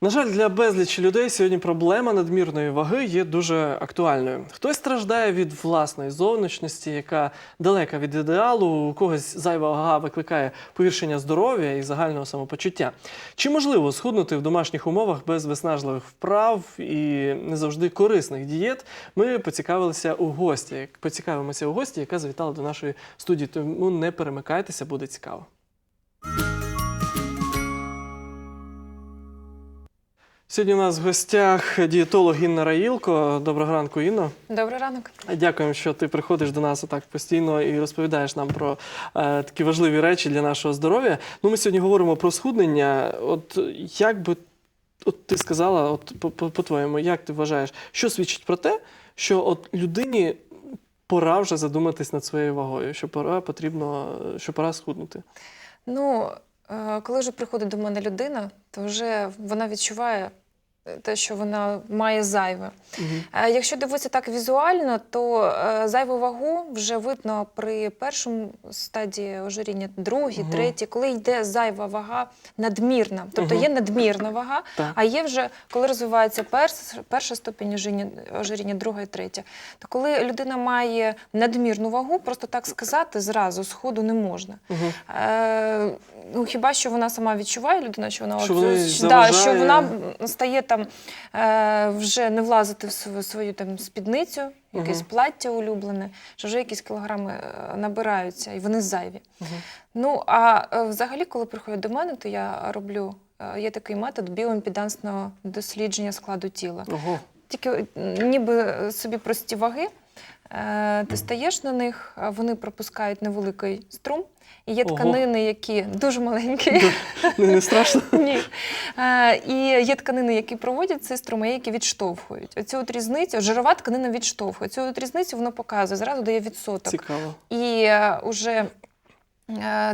На жаль, для безлічі людей сьогодні проблема надмірної ваги є дуже актуальною. Хтось страждає від власної зовнішності, яка далека від ідеалу, у когось зайва вага викликає погіршення здоров'я і загального самопочуття. Чи можливо схуднути в домашніх умовах без виснажливих вправ і не завжди корисних дієт? Ми поцікавилися у гості. Поцікавимося у гості, яка завітала до нашої студії. Тому не перемикайтеся, буде цікаво. Сьогодні у нас в гостях дієтолог Інна Раїлко. Доброго ранку, Інно. Добрий ранок. Дякуємо, що ти приходиш до нас отак постійно і розповідаєш нам про е, такі важливі речі для нашого здоров'я. Ну, ми сьогодні говоримо про схуднення. От як би от ти сказала, от по- по- по-твоєму, як ти вважаєш, що свідчить про те, що от людині пора вже задуматись над своєю вагою, що пора потрібно, що пора схуднути? Ну, е, коли вже приходить до мене людина, то вже вона відчуває те, що вона має зайве. Е, Якщо дивитися так візуально, то е, зайву вагу вже видно при першому стадії ожиріння, другій, Мгм. третій, коли йде зайва вага надмірна. Тобто Мгм. є надмірна вага, Так. а є вже коли розвивається перс- перша ступінь ожиріння, ожиріння, друга і третя. То коли людина має надмірну вагу, просто так сказати зразу сходу не можна. Мгм. Е, ну, хіба що вона сама відчуває людина, що вона Що от, да, що вона стає там е, вже не влазити в свою, свою там спідницю, якесь угу. плаття улюблене, що вже якісь кілограми е, набираються, і вони зайві. Угу. Ну а е, взагалі, коли приходять до мене, то я роблю. Є такий метод біоімпідансного дослідження складу тіла. Ого. Тільки ніби собі прості ваги, ти стаєш на них, вони пропускають невеликий струм. І є Ого. тканини, які дуже маленькі. Не, не страшно? Ні. Е, І є тканини, які проводять цей струм, а є які відштовхують. Оцю от різницю, жирова тканина відштовхує. Цю от різницю воно показує, зразу дає відсоток. Цікаво. І е, уже е,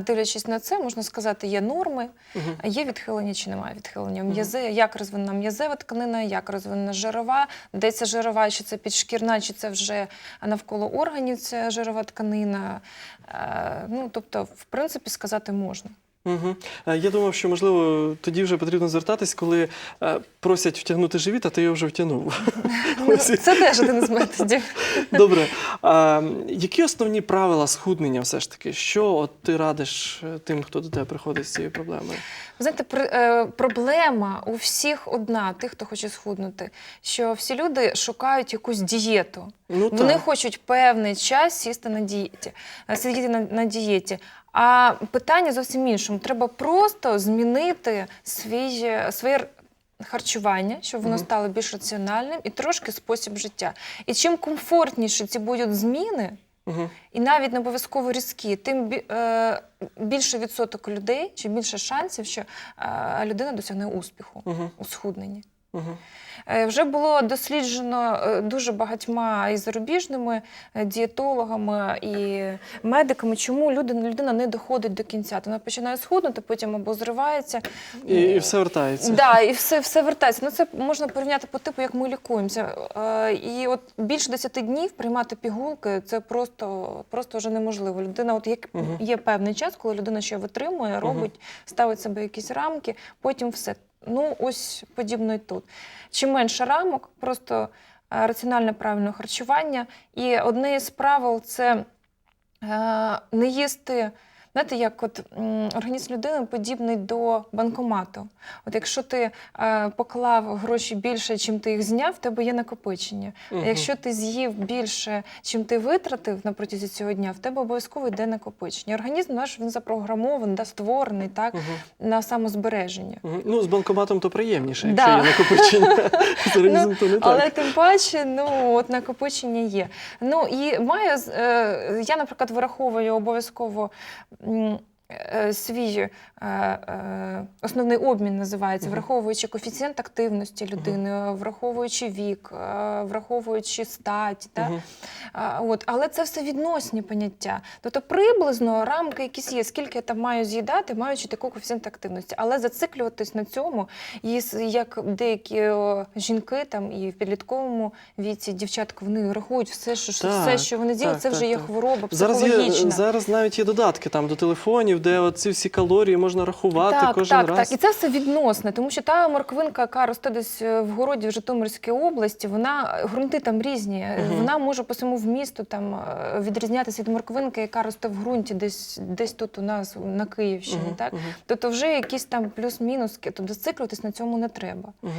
дивлячись на це, можна сказати, є норми, є відхилення чи немає відхилення. М'язи, як розвинена м'язева тканина, як розвинена жирова, де ця жирова, чи це підшкірна, чи це вже навколо органів ця жирова тканина. Е, Ну, тобто, в принципі, сказати можна. Угу. Я думав, що можливо тоді вже потрібно звертатись, коли е, просять втягнути живіт, а ти його вже втягнув. Ну, Це теж один із методів. Добре. А, які основні правила схуднення все ж таки? Що от ти радиш е, тим, хто до тебе приходить з цією проблемою? Ви Знаєте, при- е, проблема у всіх одна, тих, хто хоче схуднути, що всі люди шукають якусь дієту. Ну Вони так. хочуть певний час сісти на дієті, е, сидіти на, на дієті. А питання зовсім іншому. Треба просто змінити свій, е, своє харчування, щоб воно стало більш раціональним і трошки спосіб життя. І чим комфортніше ці будуть зміни, Угу. і навіть не обов'язково різкі, тим е, більше відсоток людей, чи більше шансів, що е, людина досягне успіху Угу. у схудненні. Угу. Е, Вже було досліджено е, дуже багатьма і зарубіжними е, дієтологами і медиками, чому люди, людина не доходить до кінця. То Вона починає схуднути, потім або зривається. І, і все вертається. Да, і все, все вертається. Ну це можна порівняти по типу, як ми лікуємося. І от більше 10 днів приймати пігулки це просто, просто вже неможливо. Людина, от як Мгм. є певний час, коли людина ще витримує, робить, ставить себе якісь рамки, потім все. Ну, ось подібно і тут. Чим менше рамок, просто е, раціональне правильне харчування. І одне із правил це е, не їсти. Знаєте, як от організм людини подібний до банкомату. От якщо ти е, поклав гроші більше, чим ти їх зняв, в тебе є накопичення. А якщо ти з'їв більше, чим ти витратив на протязі цього дня, в тебе обов'язково йде накопичення. Організм наш він запрограмований, да, створений так, Угу. на самозбереження. Угу. Ну, з банкоматом то приємніше, Да. якщо є накопичення. З організмом то не Але тим паче, ну от накопичення є. Ну і маю з- е, я, наприклад, вираховую обов'язково. М, е, Свій е, е, основний обмін називається, враховуючи коефіцієнт активності людини, враховуючи вік, е, враховуючи стать. Та? От, але це все відносні поняття. Тобто приблизно рамки якісь є, скільки я там маю з'їдати, маючи таку коефіцієнт активності. Але зациклюватись на цьому, і як деякі жінки там і в підлітковому віці, дівчатка, вони рахують все, що, Так, все, що вони так, це вже так, є хвороба Зараз, є, зараз навіть є додатки там до телефонів, де от ці всі калорії можна рахувати так, кожен так, раз. так. І це все відносне, тому що та морквинка, яка росте десь е, в городі в Житомирській області, вона ґрунти там різні. Е, Мгм. Вона може по своєму вмісту там е, відрізнятися від морквинки, яка росте в ґрунті, десь десь тут у нас на Київщині. Мгм, Так мгм, тобто, вже якісь там плюс-мінус, тобто зациклюватись на цьому не треба. мгм.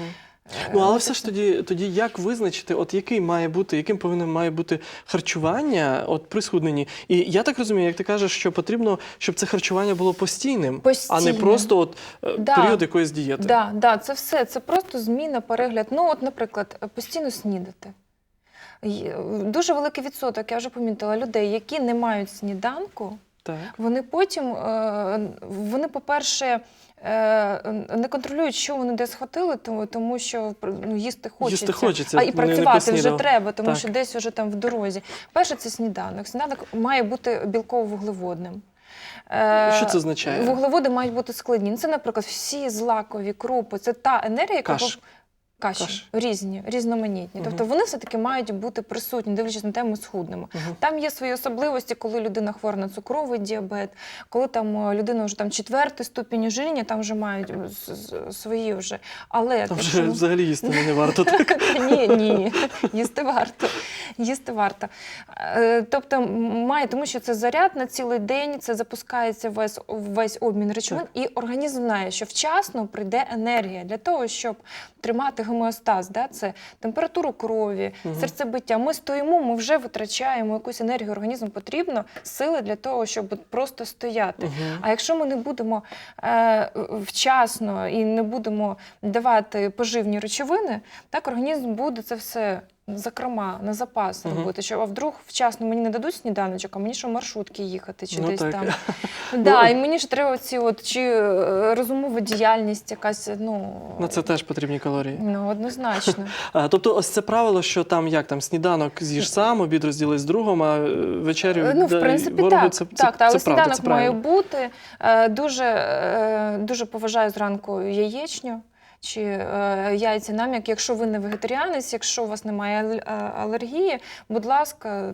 Е, Ну, але все ж тоді, тоді як визначити, от який має бути, яким повинен має бути харчування от при схудненні? І я так розумію, як ти кажеш, що потрібно, щоб це харчування було постійним, а не просто от е, Да. період якоїсь дієти. Да, да, це все. Це просто зміна, перегляд. Ну, от, наприклад, постійно снідати. Й- Дуже великий відсоток, я вже помітила, людей, які не мають сніданку, Так. вони потім, е, вони, по-перше, е, не контролюють, що вони де схватили, тому, тому що ну, їсти хочеться. Їсти хочеться, а і не працювати вже треба, тому Так. що десь вже там в дорозі. Перше це сніданок. Сніданок має бути білково-вуглеводним. Е, Що це означає? Вуглеводи мають бути складні. Ну, Це, наприклад, всі злакові крупи. Це та енергія, яка Каш. пов- Каші, Каші. різні, різноманітні. Мгм. Тобто вони все-таки мають бути присутні, дивлячись на тему схуднемо. Мгм. Там є свої особливості, коли людина хвора на цукровий діабет, коли там е, людина вже там четвертий ступінь ожиріння, там вже мають е, свої вже. Але Там вже взагалі їсти не варто так. Ні, ні, їсти варто. Їсти варто. Е, Тобто має, тому що це заряд на цілий день, це запускається весь, весь обмін речовин, і організм знає, що вчасно прийде енергія для того, щоб тримати гомеостаз. Да? Це температуру крові, угу. серцебиття. Ми стоїмо, ми вже витрачаємо якусь енергію організму. Потрібно сили для того, щоб просто стояти. Угу. А якщо ми не будемо е, вчасно і не будемо давати поживні речовини, так організм буде це все. Зокрема, на запас Мгм. робити, що а вдруг вчасно мені не дадуть сніданочок, а мені що маршрутки їхати, чи Ну, десь так. там. Да, і мені ж треба ці от чи е, розумова діяльність, якась, ну, На це теж потрібні калорії. ну однозначно. Тобто, ось це правило, що там як там сніданок з'їж сам, обід розділись з другом, а е, вечерю Е, Ну, в принципі, ворогу. так. Це, так, це, але це правда, сніданок це має бути. Дуже, дуже поважаю зранку яєчню. Чи е, яйця нам'як, якщо ви не вегетаріанець, якщо у вас немає е, алергії, будь ласка,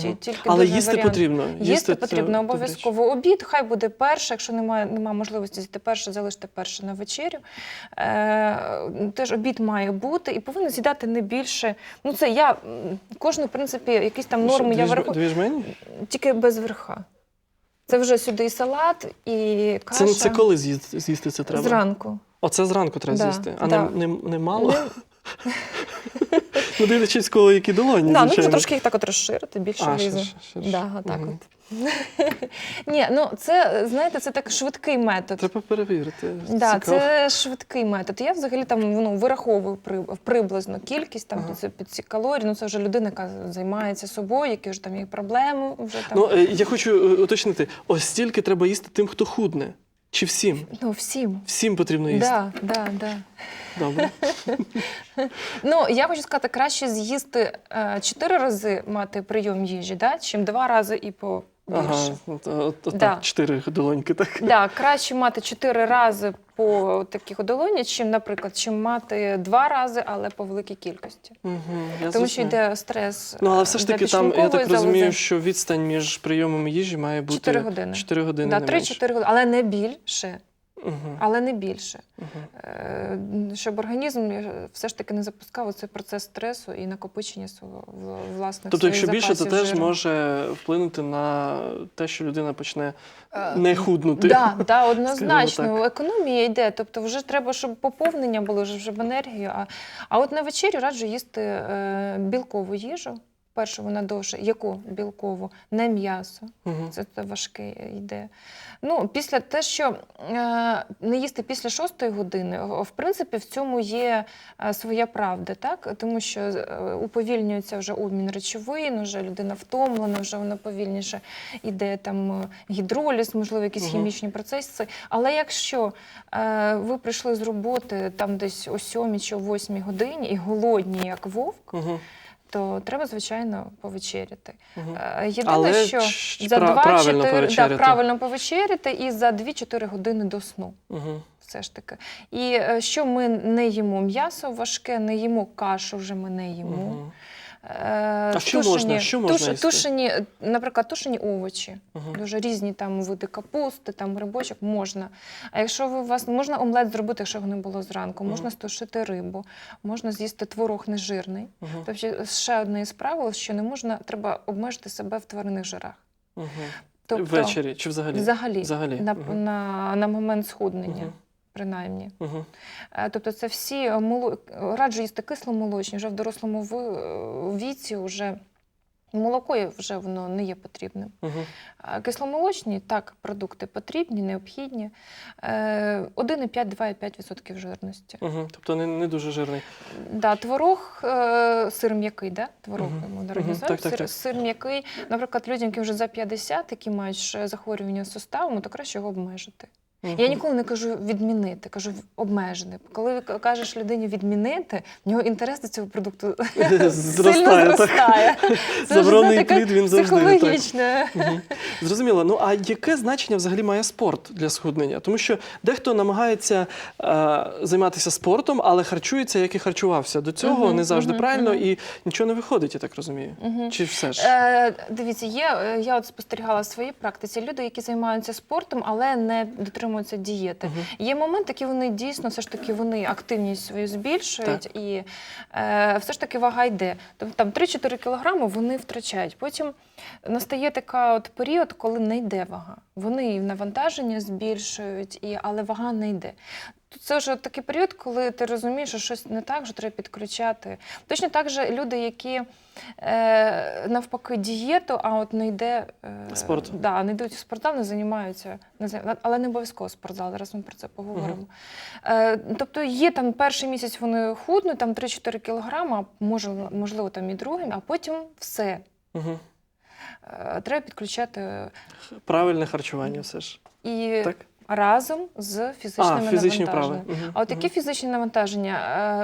ті, Мгм. тільки Але їсти варіант. потрібно. Їсти це потрібно обов'язково. Обід хай буде перше. Якщо немає, немає можливості з'їсти перше, залиште перше на вечерю. Е, теж обід має бути і повинен з'їдати не більше. Ну це я кожну, в принципі, якісь там норми я дві ж- врахую жмені? тільки без верха. Це вже сюди і салат, і каша. Це, це коли з'їсти це треба? Зранку. Оце зранку треба Да, з'їсти, а да. не, не, не мало. Ну, дивлячись, коли які долоні, да, ну, звичайно. трошки їх так от розширити, більше А. Да, от. Ні, ну це, знаєте, це так швидкий метод. Треба перевірити. Да, Цікаво. це швидкий метод. Я взагалі там ну, вираховую приблизно кількість там Ага. під, ці- калорії. Ну це вже людина, яка займається собою, які вже там є проблеми. Вже там. Ну, е, я хочу е, уточнити: ось стільки треба їсти тим, хто худне. Чи всім? ну всім. Всім потрібно їсти. Да, да, да. Добре. Ну, я хочу сказати, краще з'їсти е, чотири рази мати прийом їжі, да, чим два рази і по більше. Ага, от, от, от Да. чотири долоньки, так. Да, краще мати чотири рази по таких долоні, чим, наприклад, чим мати два рази, але по великій кількості. Угу, я Тому що йде стрес. Ну, але е, все ж таки там, я так розумію, залози. що відстань між прийомом їжі має бути Чотири години. 4 години. Да, не 3-4 години, але не більше. Угу, Але не більше. угу. Щоб організм е, все ж таки не запускав цей процес стресу і накопичення свого в- власних Тобто, якщо більше, це теж може вплинути на те, що людина почне Е, не худнути. Да, да, однозначно. Економія йде. Тобто, вже треба, щоб поповнення було вже в енергію. А, а от на вечерю раджу їсти білкову їжу. Перше, вона довше. Яку білкову? Не м'ясо. Угу. Це, це важке йде. Ну, після те, що е, не їсти після шостої години, в принципі, в цьому є е, своя правда, так? Тому що е, уповільнюється вже обмін речовин, вже людина втомлена, вже вона повільніше йде там е, гідроліз, можливо, якісь Мгм. хімічні процеси. Але якщо е, ви прийшли з роботи там десь о сьомій чи о восьмій годині і голодні, як вовк, Угу. То треба, звичайно, повечеряти. Угу. Єдине, Але що за пра- 2 правильно 4, повечеряти. Да, правильно повечеряти і за 2-4 години до сну. Угу. Все ж таки. І е, що ми не їмо м'ясо важке, не їмо кашу, вже ми не їмо. Угу. Е, А що можна? Що можна тушені, наприклад, тушені овочі. Мгм. Дуже різні там види капусти, там грибочок можна. А якщо ви у вас можна омлет зробити, якщо його не було зранку, можна Мгм. стушити рибу, можна з'їсти творог нежирний. Мгм. Тобто ще одне із правил, що не можна, треба обмежити себе в тваринних жирах. Мгм. Тобто Ввечері чи взагалі? взагалі, Взагалі. На, Мгм. на, на момент схуднення, Мгм. Принаймні. Е, Тобто це всі моло... раджу їсти кисломолочні, вже в дорослому віці вже молоко вже воно не є потрібним. А Кисломолочні так, продукти потрібні, необхідні. Е, 1,5-2,5% жирності. Мгм. Тобто не, не дуже жирний. Да, творог, е, сир м'який, да? творог ми Мгм, так, так, сир, так. сир м'який. Наприклад, людям, які вже за 50, які мають захворювання суставами, то краще його обмежити. Я ніколи не кажу відмінити, кажу обмежити. Коли кажеш людині відмінити, в нього інтерес до цього продукту Зростає, сильно зростає. Заборонений плід, він завжди психологічне. Зрозуміло. Ну а яке значення взагалі має спорт для схуднення? Тому що дехто намагається е, займатися спортом, але харчується, як і харчувався. До цього не завжди правильно і нічого не виходить, я так розумію. Чи все ж? Е, дивіться, є, е, я от спостерігала в своїй практиці люди, які займаються спортом, але не дотримуються дієти. Мгм. Є моменти, які вони дійсно все ж таки вони активність свою збільшують, і е, все ж таки вага йде. Тобто там 3-4 кілограми вони втрачають. Потім настає така от період, коли не йде вага. Вони і навантаження збільшують, і, але вага не йде. Це вже такий період, коли ти розумієш, що щось не так, що треба підключати. Точно так же люди, які е, навпаки дієту, а от не йде е, Спорт. Да, не йдуть в спортзал, не займаються, не зай- але не обов'язково спортзал. Зараз ми про це поговоримо. Е, тобто є там перший місяць вони худнуть, там 3-4 кілограми, а може, можливо, там і другим, а потім все. Мгм. Е, треба підключати Правильне харчування все ж. і Так? разом з фізичними А, фізичні навантаженнями. Мгм. А от які фізичні навантаження?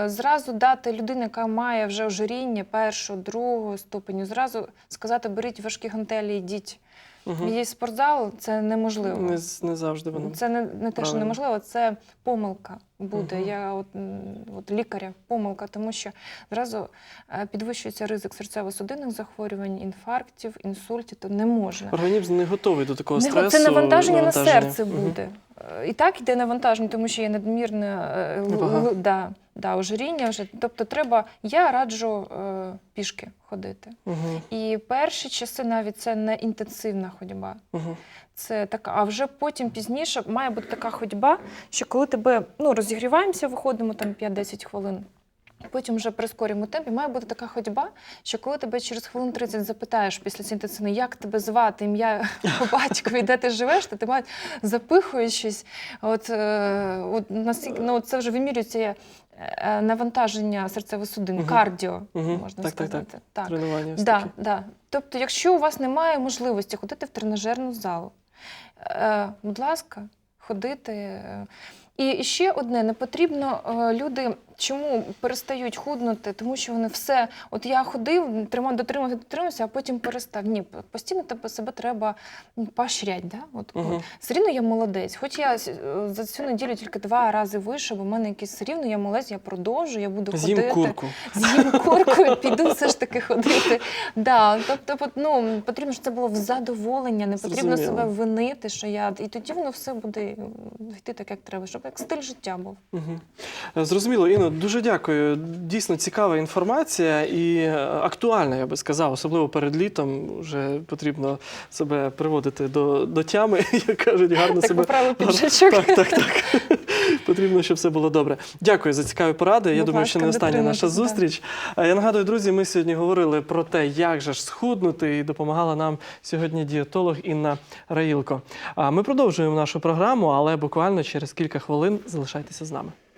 Е, Зразу дати людині, яка має вже ожиріння першого, другого ступеню, зразу сказати, беріть важкі гантелі, йдіть. Мгм. Є спортзал, це неможливо. Не, не завжди воно. Це не, не те, що неможливо, це помилка буде. Мгм. Я от, от лікаря помилка, тому що зразу е, підвищується ризик серцево-судинних захворювань, інфарктів, інсультів, то не можна. Організм не готовий до такого Не, стресу. це навантаження на серце буде. Е, І так йде навантаження, тому що є надмірне л- да, да, ожиріння. Вже. Тобто треба, я раджу е, пішки ходити. Мгм. І перші часи навіть це не інтенсивна ходьба. Мгм. Це така, а вже потім пізніше має бути така ходьба, що коли тебе ну, розігріваємося, виходимо там 5-10 хвилин. Потім вже прискорюємо темпі. Має бути така ходьба, що коли тебе через хвилин 30 запитаєш після цієї інтенсивної, як тебе звати, ім'я по батькові, де ти живеш, то ти мають запихуючись. От, е, от ну, це вже вимірюється е, навантаження серцево-судин, Мгм. кардіо, Мгм. можна Так, так, сказати. так. Тренування. Да, да. Тобто, якщо у вас немає можливості ходити в тренажерну залу, будь ласка, ходити. е. І ще одне, не потрібно е, люди. Чому перестають худнути? Тому що вони все, от я ходив, тримав, дотримався, дотримався, а потім перестав. Ні, постійно тебе себе треба поощрять. Да? От, Мгм. от. Все рівно я молодець. Хоч я за цю неділю тільки два рази вийшов, бо в мене якийсь все рівно я молодець, я продовжу, я буду З'їм ходити курку. з'їм курку, піду все ж таки ходити. Да, тобто, ну, потрібно, щоб це було в задоволення, не потрібно Зрозуміло. себе винити, що я. І тоді воно все буде йти так, як треба, щоб як стиль життя був. Е, Зрозуміло, Дуже дякую. Дійсно цікава інформація і е, актуальна, я би сказав, особливо перед літом. Вже потрібно себе приводити до, до тями, як кажуть, гарно Так себе. піджачок. Так, так, так. Потрібно, щоб все було добре. Дякую за цікаві поради. Я Будь думаю, що не остання наша зустріч. Я нагадую, друзі, ми сьогодні говорили про те, як же ж схуднути, і допомагала нам сьогодні дієтолог Інна Раїлко. А Ми продовжуємо нашу програму, але буквально через кілька хвилин залишайтеся з нами.